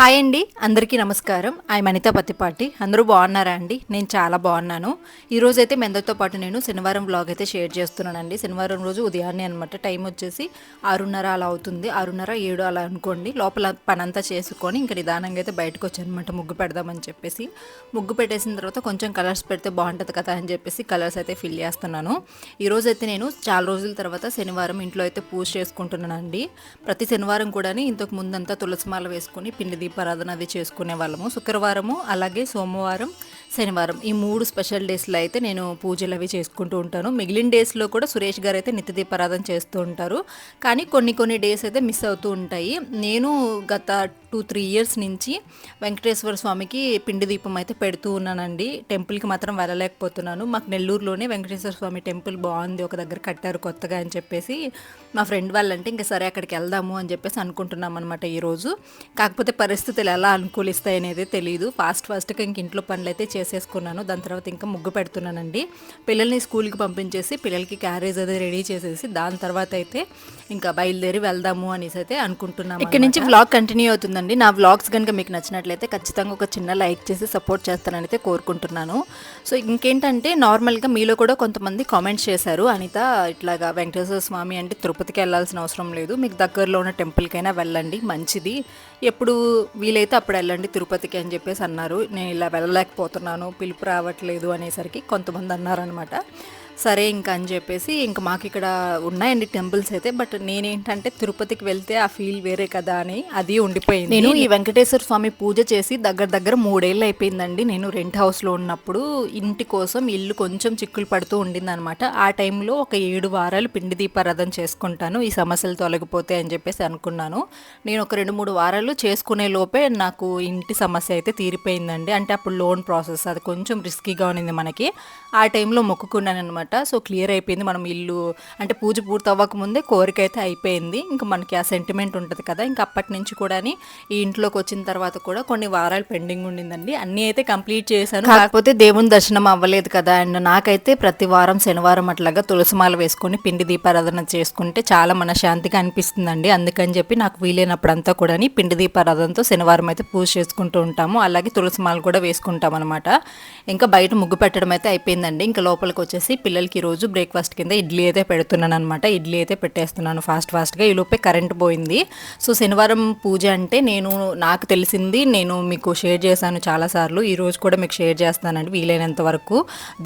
Hi అండి అందరికీ నమస్కారం. ఐ అనిత పత్తిపాటి అందరూ బాగున్నారా అండి? నేను చాలా బాగున్నాను. ఈ అయితే మీ అందరితో పాటు నేను శనివారం వ్లాగ్ అయితే షేర్ చేస్తున్నానండి. శనివారం రోజు ఉదయాన్నే అనమాట టైం వచ్చేసి ఆరున్నర అలా అవుతుంది. ఆరున్నర ఏడు అలా అనుకోండి. లోపల పనంతా చేసుకొని ఇంకా నిదానంగా అయితే బయటకు వచ్చానమాట ముగ్గు పెడదామని చెప్పేసి. ముగ్గు పెట్టేసిన తర్వాత కొంచెం కలర్స్ పెడితే బాగుంటుంది కదా అని చెప్పేసి కలర్స్ అయితే ఫిల్ చేస్తున్నాను. ఈరోజైతే అయితే నేను చాలా రోజుల తర్వాత శనివారం ఇంట్లో అయితే పూజ చేసుకుంటున్నానండి. ప్రతి శనివారం కూడా ఇంతకు ముందంతా తులసిమాల వేసుకొని పిండి దీపారాధన అది చేసుకునే వాళ్ళము. శుక్రవారము అలాగే సోమవారం శనివారం ఈ మూడు స్పెషల్ డేస్లో అయితే నేను పూజలు అవి చేసుకుంటూ ఉంటాను. మిగిలిన డేస్లో కూడా సురేష్ గారు అయితే నిత్య దీపారాధన చేస్తూ ఉంటారు. కానీ కొన్ని కొన్ని డేస్ అయితే మిస్ అవుతూ ఉంటాయి. నేను గత టూ త్రీ ఇయర్స్ నుంచి వెంకటేశ్వర స్వామికి పిండి దీపం అయితే పెడుతూ ఉన్నానండి. టెంపుల్కి మాత్రం వెళ్ళలేకపోతున్నాను. మాకు నెల్లూరులోనే వెంకటేశ్వర స్వామి టెంపుల్ బాగుంది ఒక దగ్గర కట్టారు కొత్తగా అని చెప్పేసి మా ఫ్రెండ్ వాళ్ళంటే ఇంకా సరే అక్కడికి వెళ్దాము అని చెప్పేసి అనుకుంటున్నాం అనమాట ఈరోజు కాకపోతే పరిస్థితులు ఎలా అనుకూలిస్తాయి అనేది తెలియదు ఫాస్ట్ ఫాస్ట్గా ఇంక ఇంట్లో పనులు అయితే చేసేసుకున్నాను. దాని తర్వాత ఇంకా ముగ్గు పెడుతున్నానండి. పిల్లల్ని స్కూల్కి పంపించేసి పిల్లలకి క్యారేజ్ అది రెడీ చేసేసి దాని తర్వాత అయితే ఇంకా బయలుదేరి వెళ్దాము అనేసి అయితే అనుకుంటున్నాము ఇక్కడ నుంచి వ్లాగ్ కంటిన్యూ అవుతుందండి. నా వ్లాగ్స్ కనుక మీకు నచ్చినట్లయితే ఖచ్చితంగా ఒక చిన్న లైక్ చేసి సపోర్ట్ చేస్తానని అయితే కోరుకుంటున్నాను. సో ఇంకేంటంటే నార్మల్గా మీలో కూడా కొంతమంది కామెంట్స్ చేశారు. అనిత ఇట్లాగా వెంకటేశ్వర స్వామి అంటే తిరుపతికి వెళ్ళాల్సిన అవసరం లేదు. మీకు దగ్గరలో ఉన్న టెంపుల్కైనా వెళ్ళండి. మంచిది. ఎప్పుడు వీలైతే అప్పుడు వెళ్ళండి తిరుపతికి అని చెప్పేసి అన్నారు. నేను ఇలా వెళ్ళలేకపోతున్నాను. పిలుపు రావట్లేదు అనేసరికి కొంతమంది అన్నారనమాట సరే ఇంకా అని చెప్పేసి ఇంకా మాకు ఇక్కడ ఉన్నాయండి టెంపుల్స్ అయితే బట్ నేనేంటంటే తిరుపతికి వెళ్తే ఆ ఫీల్ వేరే కదా అని అది ఉండిపోయింది. నేను ఈ వెంకటేశ్వర స్వామి పూజ చేసి దగ్గర దగ్గర మూడేళ్ళు అయిపోయిందండి నేను రెంట్ హౌస్లో ఉన్నప్పుడు. ఇంటి కోసం ఇల్లు కొంచెం చిక్కులు పడుతూ ఉండింది అనమాట ఆ టైంలో ఒక ఏడు వారాలు పిండి దీపారాధన చేసుకుంటాను ఈ సమస్యలు తొలగిపోతే అని చెప్పేసి అనుకున్నాను. నేను ఒక రెండు మూడు వారాలు చేసుకునే లోపే నాకు ఇంటి సమస్య అయితే తీరిపోయిందండి. అంటే అప్పుడు లోన్ ప్రాసెస్ అది కొంచెం రిస్కీగా ఉన్నింది మనకి. ఆ టైంలో మొక్కుకున్నాను అనమాట సో క్లియర్ అయిపోయింది మనం ఇల్లు అంటే పూజ పూర్తి అవ్వకముందే కోరిక అయితే అయిపోయింది. ఇంకా మనకి ఆ సెంటిమెంట్ ఉంటుంది కదా. ఇంకా అప్పటి నుంచి కూడా ఈ ఇంట్లోకి వచ్చిన తర్వాత కూడా కొన్ని వారాలు పెండింగ్ ఉండిందండి. అన్నీ అయితే కంప్లీట్ చేశాను. కాకపోతే దేవుని దర్శనం అవ్వలేదు కదా. అండ్ నాకైతే ప్రతి వారం శనివారం అట్లాగా తులసిమాల వేసుకొని పిండి దీపారాధన చేసుకుంటే చాలా మనశాంతిగా అనిపిస్తుందండి. అందుకని చెప్పి నాకు వీలైనప్పుడంతా కూడా పిండి దీపారాధనతో శనివారం అయితే పూజ చేసుకుంటూ ఉంటాము. అలాగే తులసిమాల కూడా వేసుకుంటాం అనమాట ఇంకా బయట ముగ్గు పెట్టడం అయితే అయిపోయిందండి. ఇంకా లోపలికి వచ్చేసి పిల్లలకి ఈరోజు బ్రేక్ఫాస్ట్ కింద ఇడ్లీ అయితే పెడుతున్నాను అనమాట ఇడ్లీ అయితే పెట్టేస్తున్నాను ఫాస్ట్ ఫాస్ట్గా. ఈలోపే కరెంట్ పోయింది. సో శనివారం పూజ అంటే నేను నాకు తెలిసింది నేను మీకు షేర్ చేశాను చాలాసార్లు ఈ రోజు కూడా మీకు షేర్ చేస్తానండి వీలైనంత వరకు.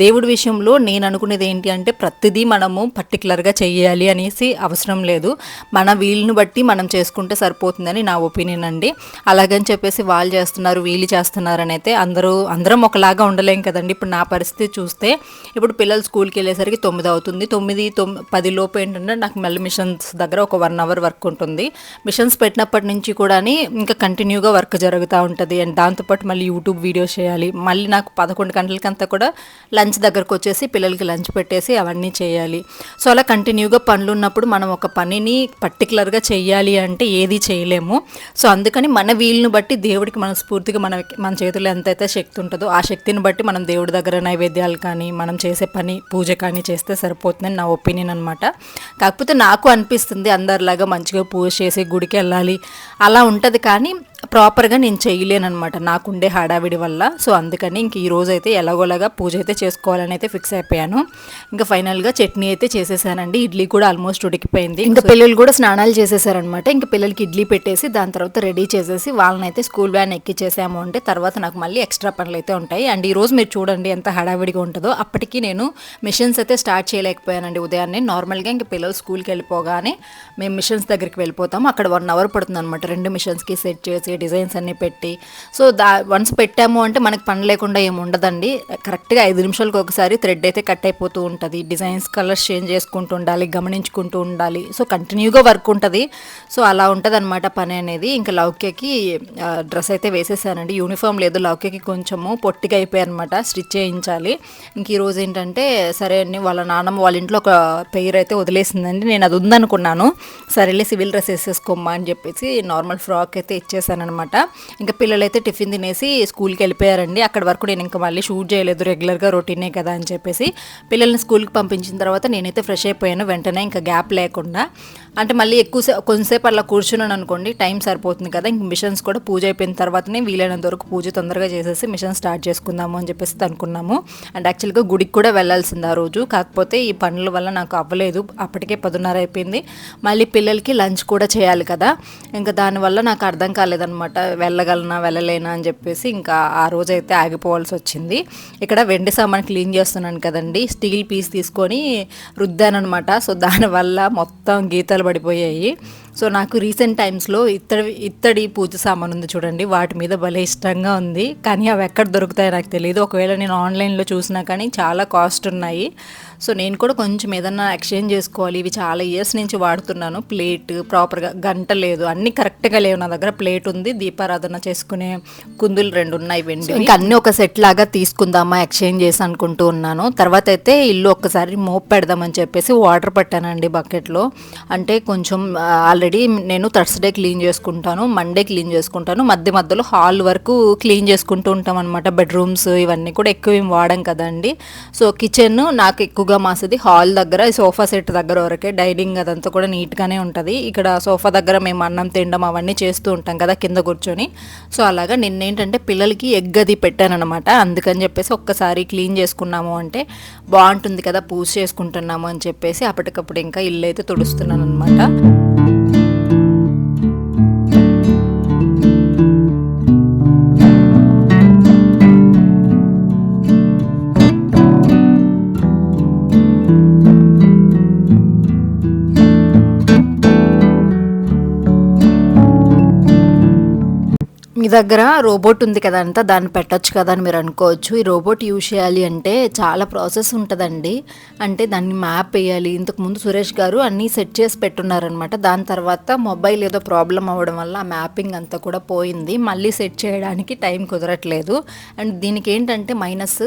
దేవుడి విషయంలో నేను అనుకునేది ఏంటి అంటే ప్రతిదీ మనము పర్టికులర్గా చేయాలి అనేసి అవసరం లేదు. మన వీలుని బట్టి మనం చేసుకుంటే సరిపోతుందని నా ఒపీనియన్ అండి. అలాగని చెప్పేసి వాళ్ళు చేస్తున్నారు వీళ్ళు చేస్తున్నారని అయితే అందరూ అందరం ఒకలాగా ఉండలేం కదండి. ఇప్పుడు నా పరిస్థితి చూస్తే ఇప్పుడు పిల్లలు స్కూల్కి వెళ్ళేసరికి తొమ్మిది అవుతుంది తొమ్మిది తొమ్మిది పది లోపు ఏంటంటే నాకు మళ్ళీ మిషన్స్ దగ్గర ఒక వన్ అవర్ వర్క్ ఉంటుంది. మిషన్స్ పెట్టినప్పటి నుంచి కూడా ఇంకా కంటిన్యూగా వర్క్ జరుగుతూ ఉంటుంది. అండ్ దాంతోపాటు మళ్ళీ యూట్యూబ్ వీడియోస్ చేయాలి. మళ్ళీ నాకు పదకొండు గంటలకంతా కూడా లంచ్ దగ్గరకు వచ్చేసి పిల్లలకి లంచ్ పెట్టేసి అవన్నీ చేయాలి. సో అలా కంటిన్యూగా పనులు ఉన్నప్పుడు మనం ఒక పనిని పర్టికులర్గా చేయాలి అంటే ఏది చేయలేము. సో అందుకని మన వీలును బట్టి దేవుడికి మన స్ఫూర్తిగా మన మన చేతుల్లో ఎంతైతే శక్తి ఉంటుందో ఆ శక్తిని బట్టి మనం దేవుడి దగ్గర నైవేద్యాలు కానీ మనం చేసే పని పూజ కానీ చేస్తే సరిపోతుందని నా ఒపీనియన్ అనమాట కాకపోతే నాకు అనిపిస్తుంది అందరిలాగా మంచిగా పూజ చేసి గుడికి వెళ్ళాలి. అలా ఉంటుంది కానీ ప్రాపర్గా నేను చేయలేనమాట నాకుండే హడావిడి వల్ల. సో అందుకని ఇంక ఈ రోజు అయితే ఎలాగోలాగా పూజ అయితే చేసుకోవాలని అయితే ఫిక్స్ అయిపోయాను. ఇంకా ఫైనల్గా చట్నీ అయితే చేసేసానండి. ఇడ్లీ కూడా ఆల్మోస్ట్ ఉడికిపోయింది. ఇంకా పిల్లలు కూడా స్నానాలు చేసేసారనమాట ఇంకా పిల్లలకి ఇడ్లీ పెట్టేసి దాని తర్వాత రెడీ చేసేసి వాళ్ళని అయితే స్కూల్ వ్యాన్ ఎక్కిచ్చేసాము అంటే తర్వాత నాకు మళ్ళీ ఎక్స్ట్రా పనులు అయితే ఉంటాయి. అండ్ ఈ రోజు మీరు చూడండి ఎంత హడావిడిగా ఉంటుందో. అప్పటికి నేను మిషన్స్ అయితే స్టార్ట్ చేయలేకపోయానండి ఉదయాన్నే. నార్మల్గా ఇంక పిల్లలు స్కూల్కి వెళ్ళిపోగానే మేము మిషన్స్ దగ్గరికి వెళ్ళిపోతాము. అక్కడ వన్ అవర్ పడుతుంది అనమాట రెండు మిషన్స్కి సెట్ చేసి డిజైన్స్ అన్నీ పెట్టి. సో దా వన్స్ పెట్టాము అంటే మనకి పని లేకుండా ఏమి ఉండదండి. కరెక్ట్గా ఐదు నిమిషాలకు ఒకసారి థ్రెడ్ అయితే కట్ అయిపోతూ ఉంటుంది. డిజైన్స్ కలర్స్ చేంజ్ చేసుకుంటూ ఉండాలి గమనించుకుంటూ ఉండాలి. సో కంటిన్యూగా వర్క్ ఉంటుంది. సో అలా ఉంటుంది అనమాట పని అనేది. ఇంకా లౌక్యకి డ్రెస్ అయితే వేసేసానండి. యూనిఫామ్ లేదు లౌక్యకి కొంచెము పొట్టిగా అయిపోయాయి అనమాట స్టిచ్ చేయించాలి. ఇంక ఈరోజు ఏంటంటే సరే అండి వాళ్ళ నాన్నమ్మ వాళ్ళ ఇంట్లో ఒక పెయిర్ అయితే వదిలేసిందండి. నేను అది ఉందనుకున్నాను. సరేలే సివిల్ డ్రెస్ వేసేసుకోమ్మా అని చెప్పేసి నార్మల్ ఫ్రాక్ అయితే ఇచ్చేసాను అనమాట. ఇంకా పిల్లలైతే టిఫిన్ తినేసి స్కూల్కి వెళ్ళిపోయారండి. అక్కడ వరకు నేను ఇంకా మళ్ళీ షూట్ చేయలేదు. రెగ్యులర్గా రొటీనే కదా అని చెప్పేసి పిల్లల్ని స్కూల్కి పంపించిన తర్వాత నేనైతే ఫ్రెష్ అయిపోయాను. వెంటనే ఇంకా గ్యాప్ లేకుండా. అంటే మళ్ళీ ఎక్కువసేపు కొంతసేపు అలా కూర్చున్నాను అనుకోండి టైం సరిపోతుంది కదా. ఇంక మిషన్స్ కూడా పూజ అయిపోయిన తర్వాతనే వీలైనంత వరకు పూజ తొందరగా చేసేసి మిషన్ స్టార్ట్ చేసుకుందాము అని చెప్పేసి అనుకున్నాము. అండ్ యాక్చువల్గా గుడికి కూడా వెళ్ళాల్సింది ఆ రోజు. కాకపోతే ఈ పనుల వల్ల నాకు అవ్వలేదు. అప్పటికే పదున్నర అయిపోయింది. మళ్ళీ పిల్లలకి లంచ్ కూడా చేయాలి కదా. ఇంకా దానివల్ల నాకు అర్థం కాలేదు లేదనమాట. వెళ్ళగలనా వెళ్ళలేనా అని చెప్పేసి ఇంకా ఆ రోజు అయితే ఆగిపోవాల్సి వచ్చింది. ఇక్కడ వెండి సామాన్ క్లీన్ చేస్తున్నాను కదండి. స్టీల్ పీస్ తీసుకొని రుద్దానమాట సో దానివల్ల మొత్తం గీతలు పడిపోయాయి. సో నాకు రీసెంట్ టైమ్స్లో ఇత్తడి ఇత్తడి పూజ సామాన్ ఉంది చూడండి. వాటి మీద భలే ఇష్టంగా ఉంది. కానీ అవి ఎక్కడ దొరుకుతాయో నాకు తెలియదు ఒకవేళ నేను ఆన్లైన్లో చూసినా కానీ చాలా కాస్ట్ ఉన్నాయి. సో నేను కూడా కొంచెం ఏదన్నా ఎక్స్చేంజ్ చేసుకోవాలి. ఇవి చాలా ఇయర్స్ నుంచి వాడుతున్నాను. ప్లేట్ ప్రాపర్గా గంట లేదు. అన్నీ కరెక్ట్గా లేవు నా దగ్గర. ప్లేట్ ఉంది. దీపారాధన చేసుకునే కుందులు రెండు ఉన్నాయి వెండి ఇంకా అన్నీ ఒక సెట్ లాగా తీసుకుందామా ఎక్స్చేంజ్ చేసి అనుకుంటూ ఉన్నాను. తర్వాత అయితే ఇల్లు ఒక్కసారి మోప్ పెడదామని చెప్పేసి వాటర్ పట్టానండి బకెట్లో. అంటే కొంచెం ఆల్రెడీ ఆల్రెడీ నేను థర్స్డే క్లీన్ చేసుకుంటాను మండే క్లీన్ చేసుకుంటాను. మధ్య మధ్యలో హాల్ వరకు క్లీన్ చేసుకుంటూ ఉంటాం అనమాట బెడ్రూమ్స్ ఇవన్నీ కూడా ఎక్కువ ఏం వాడం కదండి. సో కిచెన్ నాకు ఎక్కువగా మాసది హాల్ దగ్గర సోఫా సెట్ దగ్గర వరకే. డైనింగ్ అదంతా కూడా నీట్గానే ఉంటుంది. ఇక్కడ సోఫా దగ్గర మేము అన్నం తినడం అవన్నీ చేస్తూ ఉంటాం కదా కింద కూర్చొని. సో అలాగా నిన్నేంటంటే పిల్లలకి ఎగ్ అది పెట్టాను అనమాట అందుకని చెప్పేసి ఒక్కసారి క్లీన్ చేసుకున్నాము అంటే బాగుంటుంది కదా పూజ చేసుకుంటున్నాము అని చెప్పేసి అప్పటికప్పుడు ఇంకా ఇల్లు అయితే తుడుస్తున్నాను అనమాట మీ దగ్గర రోబోట్ ఉంది కదా అంతా దాన్ని పెట్టొచ్చు కదా అని మీరు అనుకోవచ్చు. ఈ రోబోట్ యూజ్ చేయాలి అంటే చాలా ప్రాసెస్ ఉంటుందండి. అంటే దాన్ని మ్యాప్ వేయాలి. ఇంతకుముందు సురేష్ గారు అన్నీ సెట్ చేసి పెట్టున్నారనమాట దాని తర్వాత మొబైల్ ఏదో ప్రాబ్లం అవ్వడం వల్ల ఆ మ్యాపింగ్ అంతా కూడా పోయింది. మళ్ళీ సెట్ చేయడానికి టైం కుదరట్లేదు. అండ్ దీనికి ఏంటంటే మైనస్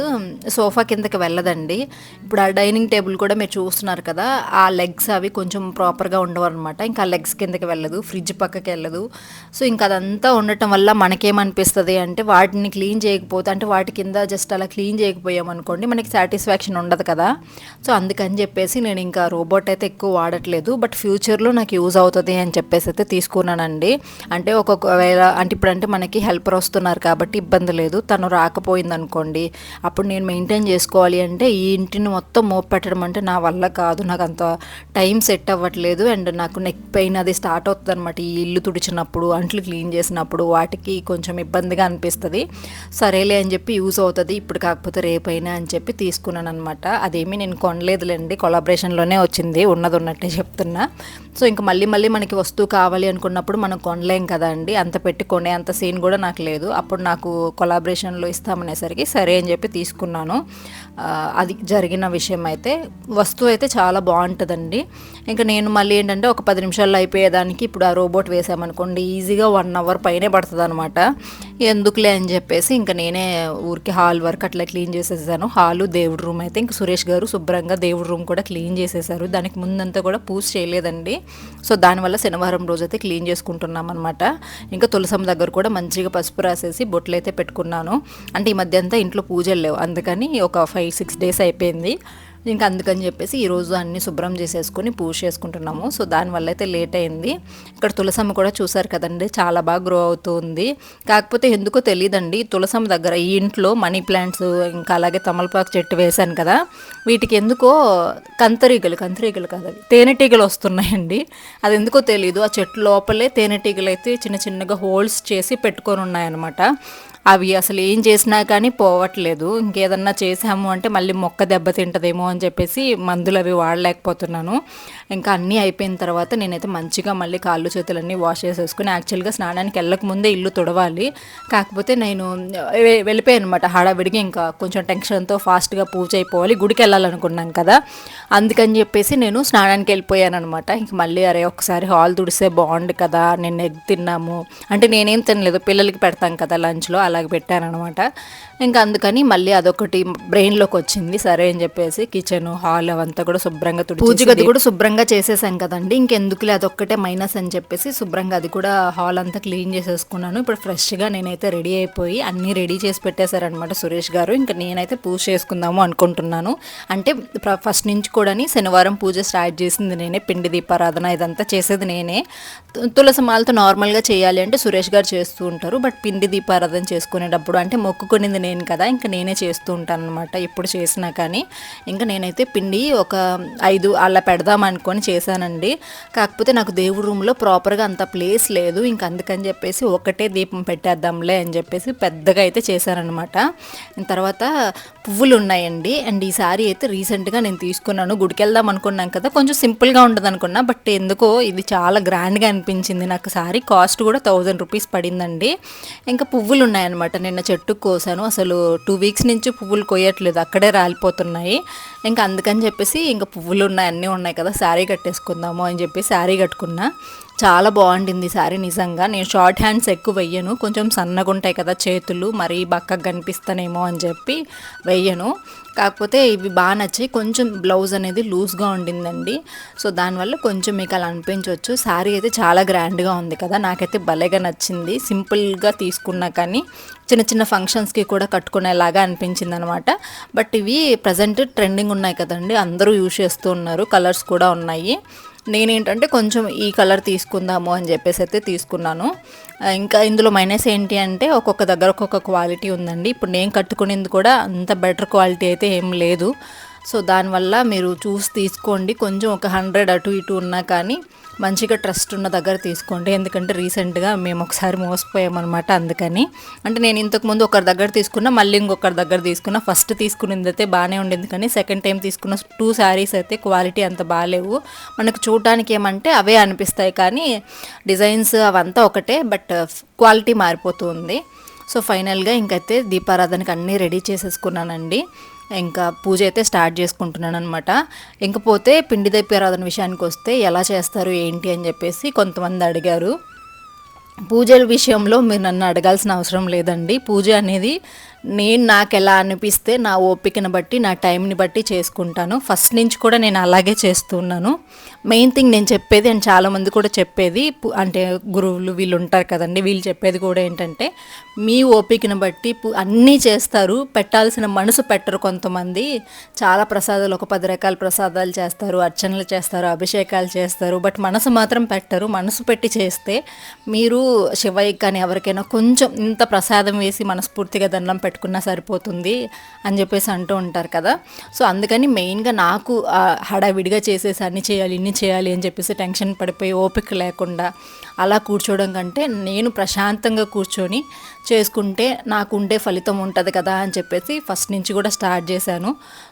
సోఫా కిందకి వెళ్ళదండి. ఇప్పుడు ఆ డైనింగ్ టేబుల్ కూడా మీరు చూస్తున్నారు కదా ఆ లెగ్స్ అవి కొంచెం ప్రాపర్గా ఉండవు అనమాట ఇంకా ఆ లెగ్స్ కిందకి వెళ్ళదు ఫ్రిడ్జ్ పక్కకి వెళ్ళదు. సో ఇంకా అదంతా ఉండటం వల్ల మనకేమనిపిస్తుంది అంటే వాటిని క్లీన్ చేయకపోతే అంటే వాటి కింద జస్ట్ అలా క్లీన్ చేయకపోయాం అనుకోండి మనకి సాటిస్ఫాక్షన్ ఉండదు కదా. సో అందుకని చెప్పేసి నేను ఇంకా రోబోట్ అయితే ఎక్కువ వాడట్లేదు. బట్ ఫ్యూచర్లో నాకు యూజ్ అవుతుంది అని చెప్పేసి అయితే తీసుకున్నానండి. అంటే ఒక్కొక్కవేళ అంటే ఇప్పుడంటే మనకి హెల్పర్ వస్తున్నారు కాబట్టి ఇబ్బంది లేదు. తను రాకపోయింది అనుకోండి అప్పుడు నేను మెయింటైన్ చేసుకోవాలి అంటే ఈ ఇంటిని మొత్తం మోపు పెట్టడం అంటే నా వల్ల కాదు. నాకు అంత టైం సెట్ అవ్వట్లేదు. అండ్ నాకు నెక్ పెయిన్ అది స్టార్ట్ అవుతుంది అనమాట ఈ ఇల్లు తుడిచినప్పుడు అంట్లు క్లీన్ చేసినప్పుడు వాటికి కొంచెం ఇబ్బందిగా అనిపిస్తుంది. సరేలే అని చెప్పి యూజ్ అవుతుంది. ఇప్పుడు కాకపోతే రేపైనా అని చెప్పి తీసుకున్నాను అనమాట అదేమీ నేను కొనలేదులేండి. కొలాబరేషన్లోనే వచ్చింది. ఉన్నది ఉన్నట్టే చెప్తున్నా. సో ఇంకా మళ్ళీ మళ్ళీ మనకి వస్తువు కావాలి అనుకున్నప్పుడు మనం కొనలేం కదా అండి. అంత పెట్టి కొనే అంత సీన్ కూడా నాకు లేదు. అప్పుడు నాకు కొలాబరేషన్లో ఇస్తామనేసరికి సరే అని చెప్పి తీసుకున్నాను. అది జరిగిన విషయం అయితే వస్తువు అయితే చాలా బాగుంటుందండి. ఇంకా నేను మళ్ళీ ఏంటంటే ఒక పది నిమిషాల్లో అయిపోయేదానికి ఇప్పుడు ఆ రోబోట్ వేసామనుకోండి ఈజీగా వన్ అవర్ పైనే పడుతుంది అనమాట ఎందుకులే అని చెప్పేసి ఇంకా నేనే ఊరికి హాల్ వరకు అట్లా క్లీన్ చేసేసాను. హాలు దేవుడి రూమ్ అయితే ఇంకా సురేష్ గారు శుభ్రంగా దేవుడి రూమ్ కూడా క్లీన్ చేసేసారు. దానికి ముందంతా కూడా పూజ చేయలేదండి. సో దానివల్ల శనివారం రోజు అయితే క్లీన్ చేసుకుంటున్నాం అనమాట ఇంకా తులసమ్మ దగ్గర కూడా మంచిగా పసుపు రాసేసి బొట్లు అయితే పెట్టుకున్నాను. అంటే ఈ మధ్య అంతా ఇంట్లో పూజలు లేవు. అందుకని ఒక ఫైవ్ సిక్స్ డేస్ అయిపోయింది. ఇంకా అందుకని చెప్పేసి ఈరోజు అన్ని శుభ్రం చేసేసుకొని పూజ చేసుకుంటున్నాము. సో దానివల్ల అయితే లేట్ అయింది. ఇక్కడ తులసమ్మ కూడా చూసారు కదండి చాలా బాగా గ్రో అవుతుంది కాకపోతే ఎందుకో తెలియదండి తులసమ్మ దగ్గర ఈ ఇంట్లో మనీ ప్లాంట్స్ ఇంకా అలాగే తమలపాకు చెట్టు వేశాను కదా వీటికి ఎందుకో కంతరీగలు కంతరీగలు కాదు అవి తేనెటీగలు వస్తున్నాయండి. అది ఎందుకో తెలియదు ఆ చెట్టు లోపలే తేనెటీగలు అయితే చిన్న చిన్నగా హోల్స్ చేసి పెట్టుకొని ఉన్నాయన్నమాట. అవి అసలు ఏం చేసినా కానీ పోవట్లేదు. ఇంకేదన్నా చేసాము అంటే మళ్ళీ మొక్క దెబ్బతింటదేమో అని అని చెప్పేసి మందులు అవి వాడలేకపోతున్నాను. ఇంకా అన్నీ అయిపోయిన తర్వాత నేనైతే మంచిగా మళ్ళీ కాళ్ళు చేతులన్నీ వాష్ చేసేసుకుని యాక్చువల్గా స్నానానికి వెళ్ళక ముందే ఇల్లు తుడవాలి. కాకపోతే నేను వెళ్ళిపోయాను అనమాట హడావిడిగా ఇంకా కొంచెం టెన్షన్తో ఫాస్ట్గా పూజ అయిపోవాలి. గుడికి వెళ్ళాలనుకున్నాను కదా. అందుకని చెప్పేసి నేను స్నానానికి వెళ్ళిపోయాను అనమాట ఇంక మళ్ళీ అరే ఒకసారి హాల్ తుడిస్తే బాగుండు కదా నేను ఎగ్ తిన్నాము. అంటే నేనేం తినలేదు పిల్లలకి పెడతాం కదా లంచ్లో అలాగే పెట్టాను అనమాట ఇంకా అందుకని మళ్ళీ అదొకటి బ్రెయిన్లోకి వచ్చింది. సరే అని చెప్పేసి కిచెన్ హాల్ అవంతా కూడా శుభ్రంగా పూజ గది కూడా శుభ్రంగా చేసేసాం కదండి. ఇంకెందుకులే అదొక్కటే మైనస్ అని చెప్పేసి శుభ్రంగా అది కూడా హాల్ అంతా క్లీన్ చేసేసుకున్నాను. ఇప్పుడు ఫ్రెష్గా నేనైతే రెడీ అయిపోయి అన్నీ రెడీ చేసి పెట్టేశారనమాట సురేష్ గారు. ఇంకా నేనైతే పూజ చేసుకుందాము అనుకుంటున్నాను. అంటే ఫస్ట్ నుంచి కూడా శనివారం పూజ స్టార్ట్ చేసింది నేనే. పిండి దీపారాధన ఇదంతా చేసేది నేనే. తులసి మాలతో నార్మల్గా చేయాలి అంటే సురేష్ గారు చేస్తూ ఉంటారు. బట్ పిండి దీపారాధన చేసుకునేటప్పుడు అంటే మొక్కుకునింది నేను కదా ఇంకా నేనే చేస్తూ ఉంటాను అనమాట ఎప్పుడు చేసినా కానీ. ఇంకా నేనైతే పిండి ఒక ఐదు అలా పెడదాం అనుకొని చేశానండి. కాకపోతే నాకు దేవుడి రూమ్లో ప్రాపర్గా అంత ప్లేస్ లేదు. ఇంక అందుకని చెప్పేసి ఒకటే దీపం పెట్టేద్దాంలే అని చెప్పేసి పెద్దగా అయితే చేశానమాట తర్వాత పువ్వులు ఉన్నాయండి అండ్ ఈ సారీ అయితే రీసెంట్గా నేను తీసుకున్నాను. గుడికి వెళ్దాం అనుకున్నాను కదా కొంచెం సింపుల్గా ఉంటుంది అనుకున్నా బట్ ఎందుకో ఇది చాలా గ్రాండ్గా అనిపించింది నాకు సారీ. కాస్ట్ కూడా థౌజండ్ రూపీస్ పడిందండి. ఇంకా పువ్వులు ఉన్నాయన్నమాట నిన్న చెట్టుకు కోసాను. అసలు టూ వీక్స్ నుంచి పువ్వులు కొయ్యట్లేదు అక్కడే రాలిపోతున్నాయి. ఇంకా అందుకని చెప్పేసి ఇంకా పువ్వులు ఉన్నాయి అన్నీ ఉన్నాయి కదా శారీ కట్టేసుకుందాము అని చెప్పి శారీ కట్టుకున్నా. చాలా బాగుండింది శారీ నిజంగా. నేను షార్ట్ హ్యాండ్స్ ఎక్కువ వెయ్యను. కొంచెం సన్నగా ఉంటాయి కదా చేతులు మరీ బక్కగా కనిపిస్తానేమో అని చెప్పి వెయ్యను. కాకపోతే ఇవి బాగా నచ్చాయి. కొంచెం బ్లౌజ్ అనేది లూజ్గా ఉండిందండి. సో దానివల్ల కొంచెం మీకు అలా అనిపించవచ్చు. శారీ అయితే చాలా గ్రాండ్గా ఉంది కదా. నాకైతే భలేగా నచ్చింది. సింపుల్గా తీసుకున్నా కానీ చిన్న చిన్న ఫంక్షన్స్కి కూడా కట్టుకునేలాగా అనిపించింది అనమాట బట్ ఇవి ప్రజెంట్ ట్రెండింగ్ ఉన్నాయి కదండి. అందరూ యూజ్ చేస్తూ ఉన్నారు. కలర్స్ కూడా ఉన్నాయి. నేనేంటంటే కొంచెం ఈ కలర్ తీసుకుందాము అని చెప్పేసి అయితే తీసుకున్నాను. ఇంకా ఇందులో మైనస్ ఏంటి అంటే ఒక్కొక్క దగ్గర ఒక్కొక్క క్వాలిటీ ఉందండి. ఇప్పుడు నేను కట్టుకునేది కూడా అంత బెటర్ క్వాలిటీ అయితే ఏం లేదు. సో దానివల్ల మీరు చూసి తీసుకోండి. కొంచెం ఒక హండ్రెడ్ అటు ఇటు ఉన్నా కానీ మంచిగా ట్రస్ట్ ఉన్న దగ్గర తీసుకోండి. ఎందుకంటే రీసెంట్గా మేము ఒకసారి మోసపోయామన్నమాట అందుకని. అంటే నేను ఇంతకుముందు ఒకరి దగ్గర తీసుకున్నా మళ్ళీ ఇంకొకరి దగ్గర తీసుకున్నా. ఫస్ట్ తీసుకున్నది అయితే బాగానే ఉండేది కానీ సెకండ్ టైం తీసుకున్న టూ శారీస్ అయితే క్వాలిటీ అంత బాగాలేవు. మనకు చూడటానికి ఏమంటే అవే అనిపిస్తాయి కానీ డిజైన్స్ అవంతా ఒకటే బట్ క్వాలిటీ మారిపోతుంది. సో ఫైనల్గా ఇంకైతే దీపారాధనకి అన్నీ రెడీ చేసేసుకున్నానండి. ఇంకా పూజ అయితే స్టార్ట్ చేసుకుంటున్నాను అనమాట ఇంకపోతే పిండి దీపారాధన విషయానికి వస్తే ఎలా చేస్తారు ఏంటి అని చెప్పేసి కొంతమంది అడిగారు. పూజల విషయంలో మీరు నన్ను అడగాల్సిన అవసరం లేదండి. పూజ అనేది నేను నాకు ఎలా అనిపిస్తే నా ఓపికను బట్టి నా టైంని బట్టి చేసుకుంటాను. ఫస్ట్ నుంచి కూడా నేను అలాగే చేస్తున్నాను మెయిన్ థింగ్ నేను చెప్పేది అండ్ చాలామంది కూడా చెప్పేది పు- అంటే గురువులు వీళ్ళు ఉంటారు కదండి వీళ్ళు చెప్పేది కూడా ఏంటంటే మీ ఓపికను బట్టి పు- అన్నీ చేస్తారు పెట్టాల్సిన మనసు పెట్టరు కొంతమంది. చాలా ప్రసాదాలు ఒక పది రకాల ప్రసాదాలు చేస్తారు అర్చనలు చేస్తారు అభిషేకాలు చేస్తారు బట్ మనసు మాత్రం పెట్టరు. మనసు పెట్టి చేస్తే మీరు శివయ్యకి కానీ ఎవరికైనా కొంచెం ఇంత ప్రసాదం వేసి మనస్ఫూర్తిగా దండం పెట్టుకున్నా సరిపోతుంది అని చెప్పేసి అంటూ ఉంటారు కదా. సో అందుకని మెయిన్గా నాకు హడావిడిగా చేసేసి అన్ని చేయాలి ఇన్ని చేయాలి అని చెప్పేసి టెన్షన్ పడిపోయి ఓపిక లేకుండా అలా కూర్చోవడం కంటే నేను ప్రశాంతంగా కూర్చొని చేసుకుంటే నాకు ఉండే ఫలితం ఉంటుంది కదా అని చెప్పేసి ఫస్ట్ నుంచి కూడా స్టార్ట్ చేశాను.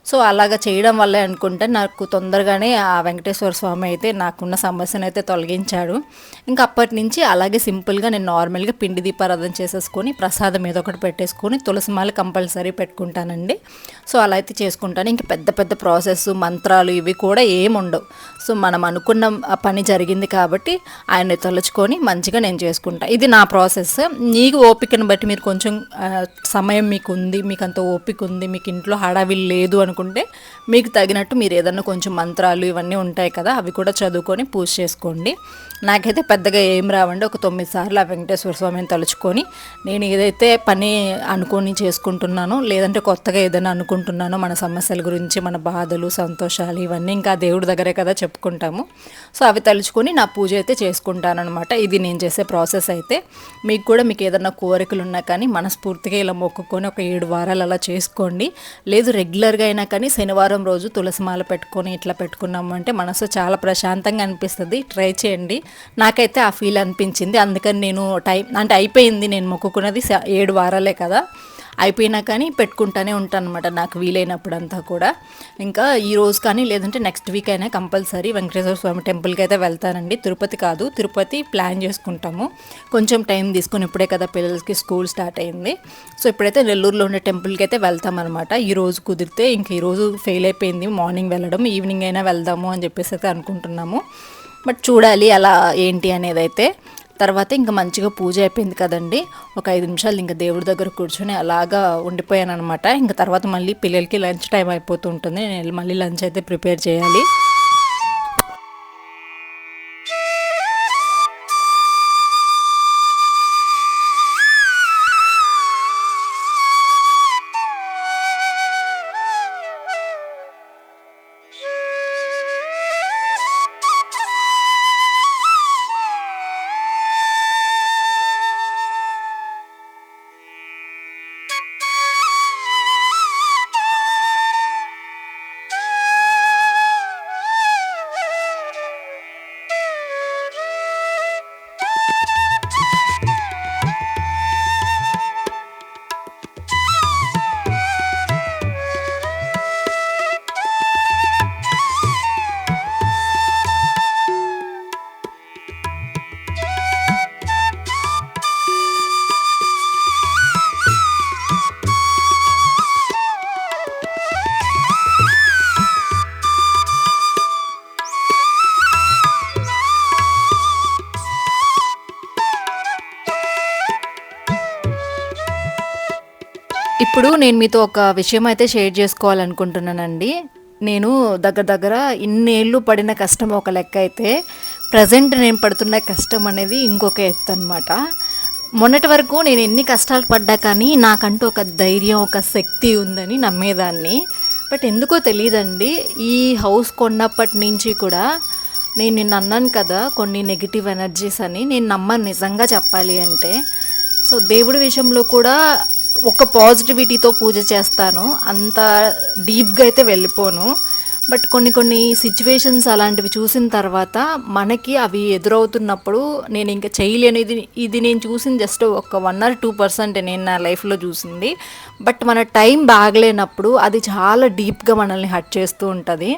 సో అలాగా చేయడం వల్లే అనుకుంటే నాకు తొందరగానే ఆ వెంకటేశ్వర స్వామి అయితే నాకున్న సమస్యను అయితే తొలగించాడు. ఇంకా అప్పటి నుంచి అలాగే సింపుల్గా నేను నార్మల్గా పిండి దీపారాధన చేసేసుకొని ప్రసాదం ఏదో ఒకటి పెట్టేసుకొని తులసిమాల కంపల్సరీ పెట్టుకుంటానండి. సో అలా అయితే చేసుకుంటాను. ఇంకా పెద్ద పెద్ద ప్రాసెస్ మంత్రాలు ఇవి కూడా ఏముండవు. సో మనం అనుకున్న పని జరిగింది కాబట్టి ఆయన్ని తలుచుకొని మంచిగా నేను చేసుకుంటా. ఇది నా ప్రాసెస్. నీకు ఓపికను బట్టి మీరు కొంచెం సమయం మీకు ఉంది మీకు అంత ఓపిక ఉంది మీకు ఇంట్లో హడావిల్ లేదు అనుకుంటే మీకు తగినట్టు మీరు ఏదన్నా కొంచెం మంత్రాలు ఇవన్నీ ఉంటాయి కదా అవి కూడా చదువుకొని పూజ చేసుకోండి. నాకైతే పెద్దగా ఏం రావండి ఒక తొమ్మిది సార్లు ఆ వెంకటేశ్వర స్వామిని తలుచుకొని నేను ఏదైతే పని అనుకొని చేసుకుంటున్నానో లేదంటే కొత్తగా ఏదైనా అనుకుంటున్నానో మన సమస్యల గురించి మన బాధలు సంతోషాలు ఇవన్నీ ఇంకా దేవుడి దగ్గరే కదా చెప్పుకుంటాము. సో అవి తలుచుకొని నా పూజ అయితే చేసుకుంటానన్నమాట. ఇది నేను చేసే ప్రాసెస్ అయితే. మీకు కూడా మీకు ఏదైనా కోరికలు ఉన్నా కానీ మనస్ఫూర్తిగా ఇలా మొక్కుకొని ఒక ఏడు వారాలు అలా చేసుకోండి. లేదు రెగ్యులర్గా అయినా కానీ శనివారం రోజు తులసిమాల పెట్టుకొని ఇట్లా పెట్టుకున్నాము అంటే మనసు చాలా ప్రశాంతంగా అనిపిస్తుంది. ట్రై చేయండి. నాకైతే ఆ ఫీల్ అనిపించింది. అందుకని నేను టైం అంటే అయిపోయింది నేను మొక్కుకున్నది ఏడు వారాలే కదా. అయిపోయినా కానీ పెట్టుకుంటానే ఉంటాను అనమాట నాకు వీలైనప్పుడు అంతా కూడా. ఇంకా ఈ రోజు కానీ లేదంటే నెక్స్ట్ వీక్ అయినా కంపల్సరీ వెంకటేశ్వర స్వామి టెంపుల్కి అయితే వెళ్తానండి. తిరుపతి కాదు తిరుపతి ప్లాన్ చేసుకుంటాము. కొంచెం టైం తీసుకొని ఇప్పుడే కదా పిల్లలకి స్కూల్ స్టార్ట్ అయింది. సో ఇప్పుడైతే నెల్లూరులో ఉండే టెంపుల్కి అయితే వెళ్తామన్నమాట. ఈ రోజు కుదిరితే ఇంక ఈరోజు ఫెయిల్ అయిపోయింది. మార్నింగ్ వెళ్ళడం ఈవినింగ్ అయినా వెళ్దాము అని చెప్పేసి అయితే అనుకుంటున్నాము. బట్ చూడాలి అలా ఏంటి అనేది అయితే. తర్వాత ఇంకా మంచిగా పూజ అయిపోయింది కదండి. ఒక ఐదు నిమిషాలు ఇంకా దేవుడి దగ్గర కూర్చొని అలాగా ఉండిపోయాను అనమాట ఇంకా తర్వాత మళ్ళీ పిల్లలకి లంచ్ టైం అయిపోతూ ఉంటుంది. నేను మళ్ళీ లంచ్ అయితే ప్రిపేర్ చేయాలి. ఇప్పుడు నేను మీతో ఒక విషయం అయితే షేర్ చేసుకోవాలనుకుంటున్నానండి. నేను దగ్గర దగ్గర ఇన్నేళ్ళు పడిన కష్టం ఒక లెక్క అయితే ప్రజెంట్ నేను పడుతున్న కష్టం అనేది ఇంకొక ఎత్తు అనమాట మొన్నటి వరకు నేను ఎన్ని కష్టాలు పడ్డా కానీ నాకంటూ ఒక ధైర్యం ఒక శక్తి ఉందని నమ్మేదాన్ని. బట్ ఎందుకో తెలియదండి. ఈ హౌస్ కొన్నప్పటి నుంచి కూడా నేను నిన్న అన్నాను కదా కొన్ని నెగిటివ్ ఎనర్జీస్ అని. నేను నమ్మను నిజంగా చెప్పాలి అంటే. సో దేవుడి విషయంలో కూడా ఒక పాజిటివిటీతో పూజ చేస్తాను. అంత డీప్గా అయితే వెళ్ళిపోను. బట్ కొన్ని కొన్ని సిచ్యువేషన్స్ అలాంటివి చూసిన తర్వాత మనకి అవి ఎదురవుతున్నప్పుడు నేను ఇంకా చేయలేనిది ఇది నేను చూసింది జస్ట్ ఒక వన్ ఆర్ టూ పర్సెంట్ నేను నా లైఫ్లో చూసింది. బట్ మన టైం బాగలేనప్పుడు అది చాలా డీప్గా మనల్ని హట్ చేస్తూ ఉంటుంది.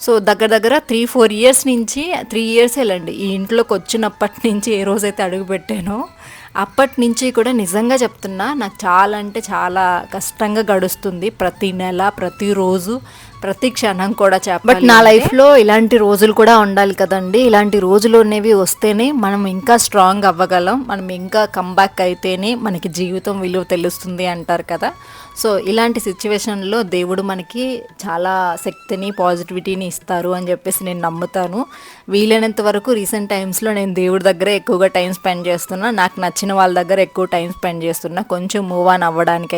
సో దగ్గర దగ్గర త్రీ ఫోర్ ఇయర్స్ నుంచి త్రీ ఇయర్స్ వెళ్ళండి ఈ ఇంట్లోకి వచ్చినప్పటి నుంచి ఏ రోజైతే అడుగు పెట్టానో అప్పటి నుంచి కూడా నిజంగా చెప్తున్నా నాకు చాలా అంటే చాలా కష్టంగా గడుస్తుంది. ప్రతి నెల ప్రతిరోజు ప్రతి క్షణం కూడా చెప్ప బట్ నా లైఫ్లో ఇలాంటి రోజులు కూడా ఉండాలి కదండి. ఇలాంటి రోజులు అనేవి వస్తేనే మనం ఇంకా స్ట్రాంగ్ అవ్వగలం. మనం ఇంకా కంబ్యాక్ అయితేనే మనకి జీవితం విలువ తెలుస్తుంది అంటారు కదా. సో ఇలాంటి సిచ్యువేషన్లో దేవుడు మనకి చాలా శక్తిని పాజిటివిటీని ఇస్తారు అని చెప్పేసి నేను నమ్ముతాను. వీలైనంత వరకు రీసెంట్ టైమ్స్లో నేను దేవుడి దగ్గర ఎక్కువగా టైం స్పెండ్ చేస్తున్నా. నాకు నచ్చిన వాళ్ళ దగ్గర ఎక్కువ టైం స్పెండ్ చేస్తున్నా. కొంచెం మూవ్ ఆన్ అవ్వడానికి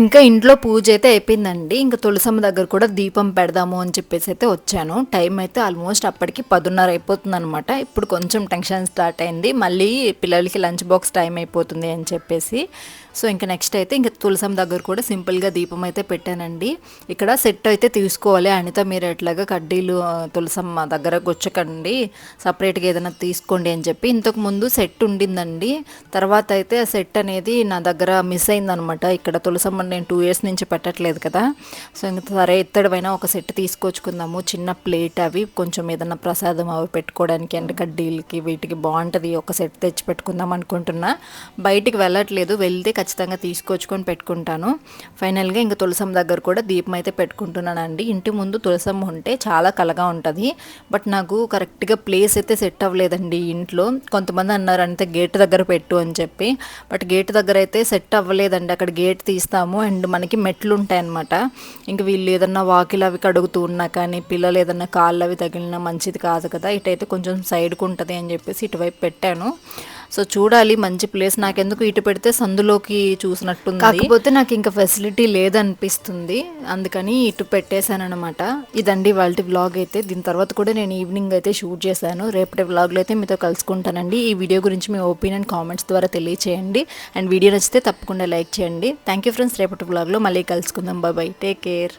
ఇంకా ఇంట్లో పూజ అయితే అయిపోయిందండి. ఇంకా తులసమ్మ దగ్గర కూడా దీపం పెడదాము అని చెప్పేసి అయితే వచ్చాను. టైం అయితే ఆల్మోస్ట్ అప్పటికి పదున్నర అయిపోతుంది అనమాట ఇప్పుడు కొంచెం టెన్షన్ స్టార్ట్ అయింది. మళ్ళీ పిల్లలకి లంచ్ బాక్స్ టైం అయిపోతుంది అని చెప్పేసి సో ఇంకా నెక్స్ట్ అయితే ఇంకా తులసం దగ్గర కూడా సింపుల్గా దీపం అయితే పెట్టానండి. ఇక్కడ సెట్ అయితే తీసుకోవాలి. అనిత మీరు ఎట్లాగా కడ్డీలు తులసమ్మ దగ్గర గుచ్చకండి. సపరేట్గా ఏదైనా తీసుకోండి అని చెప్పి ఇంతకు ముందు సెట్ ఉండిందండి. తర్వాత అయితే ఆ సెట్ అనేది నా దగ్గర మిస్ అయిందనమాట. ఇక్కడ తులసమ్మ నేను టూ ఇయర్స్ నుంచి పెట్టట్లేదు కదా. సో ఇంకా సరే ఎత్తడమైనా ఒక సెట్ తీసుకొచ్చుకుందాము. చిన్న ప్లేట్ అవి కొంచెం ఏదైనా ప్రసాదం అవి పెట్టుకోవడానికి అంటే కడ్డీలకి వీటికి బాగుంటుంది. ఒక సెట్ తెచ్చి పెట్టుకుందాం అనుకుంటున్నా. బయటికి వెళ్ళట్లేదు. వెళ్తే ఖచ్చితంగా తీసుకొచ్చుకొని పెట్టుకుంటాను. ఫైనల్గా ఇంకా తులసం దగ్గర కూడా దీపం అయితే పెట్టుకుంటున్నానండి. ఇంటి ముందు తులసం ఉంటే చాలా కలగా ఉంటుంది. బట్ నాకు కరెక్ట్గా ప్లేస్ అయితే సెట్ అవ్వలేదండి ఇంట్లో. కొంతమంది అన్నారు అంతే గేట్ దగ్గర పెట్టు అని చెప్పి. బట్ గేట్ దగ్గర అయితే సెట్ అవ్వలేదండి. అక్కడ గేట్ తీస్తాము. అండ్ మనకి మెట్లు ఉంటాయి అనమాట ఇంక వీళ్ళు ఏదన్నా వాకిలు అవి కడుగుతూ ఉన్నా కానీ పిల్లలు ఏదన్నా కాళ్ళు అవి తగిలినా మంచిది కాదు కదా. ఇటైతే కొంచెం సైడ్కి ఉంటుంది అని చెప్పేసి ఇటువైపు పెట్టాను. సో చూడాలి మంచి ప్లేస్. నాకెందుకు ఇటు పెడితే సందులోకి చూసినట్టుంది. కాకపోతే నాకు ఇంకా ఫెసిలిటీ లేదనిపిస్తుంది. అందుకని ఇటు పెట్టేశాను అనమాట ఇదండి వాళ్ళ వ్లాగ్ అయితే. దీని తర్వాత కూడా నేను ఈవినింగ్ అయితే షూట్ చేశాను. రేపటి వ్లాగ్లో అయితే మీతో కలుసుకుంటానండి. ఈ వీడియో గురించి మీ ఒపీనియన్ కామెంట్స్ ద్వారా తెలియచేయండి. అండ్ వీడియో నచ్చితే తప్పకుండా లైక్ చేయండి. థ్యాంక్ యూ ఫ్రెండ్స్ రేపటి వ్లాగ్లో మళ్ళీ కలుసుకుందాం. బాబాయ్ టేక్ కేర్